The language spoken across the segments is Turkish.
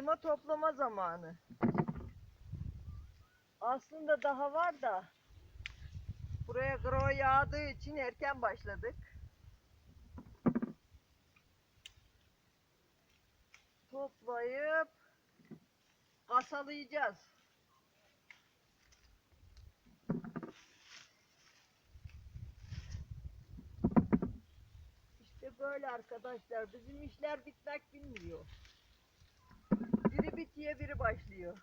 Elma toplama zamanı. Aslında daha var da buraya gro yağdığı için erken başladık. Toplayıp kasalayacağız. İşte böyle arkadaşlar. Bizim işler bitmek bilmiyor. Başlıyor.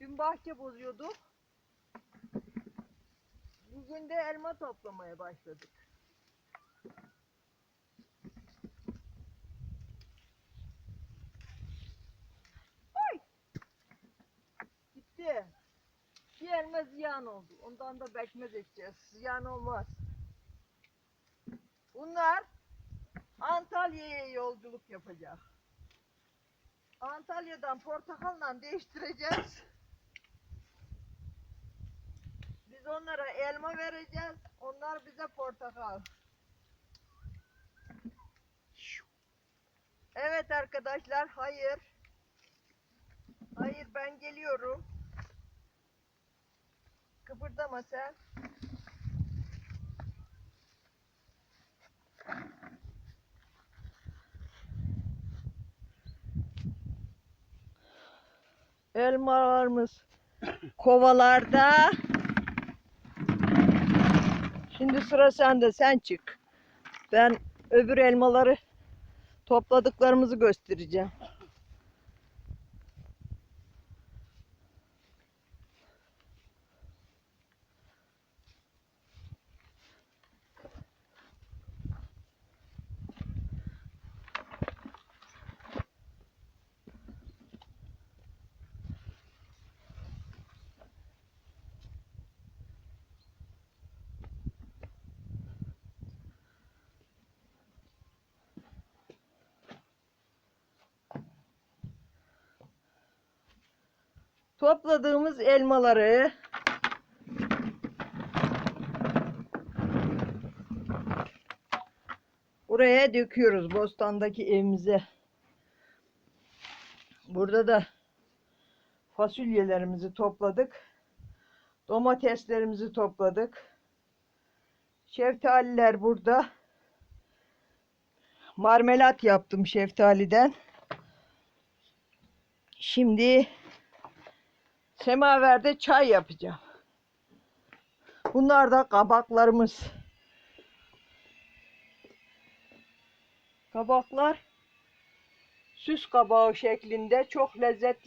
Dün bahçe bozuyorduk. Bugün de elma toplamaya başladık. Ay! Gitti. Bir elma ziyan oldu. Ondan da bekmez edeceğiz. Ziyan olmaz. Bunlar Antalya'ya yolculuk yapacak. Antalya'dan portakalla değiştireceğiz. Biz onlara elma vereceğiz. Onlar bize portakal. Evet arkadaşlar, hayır. Hayır ben geliyorum. Kıpırdama sen. Elmalarımız kovalarda. Şimdi sıra sende. Sen çık. Ben öbür elmaları topladıklarımızı göstereceğim. Topladığımız elmaları buraya döküyoruz bostandaki evimize. Burada da fasulyelerimizi topladık. Domateslerimizi topladık. Şeftaliler burada. Marmelat yaptım şeftaliden. Şimdi semaverde çay yapacağım. Bunlar da kabaklarımız. Kabaklar süs kabağı şeklinde çok lezzetli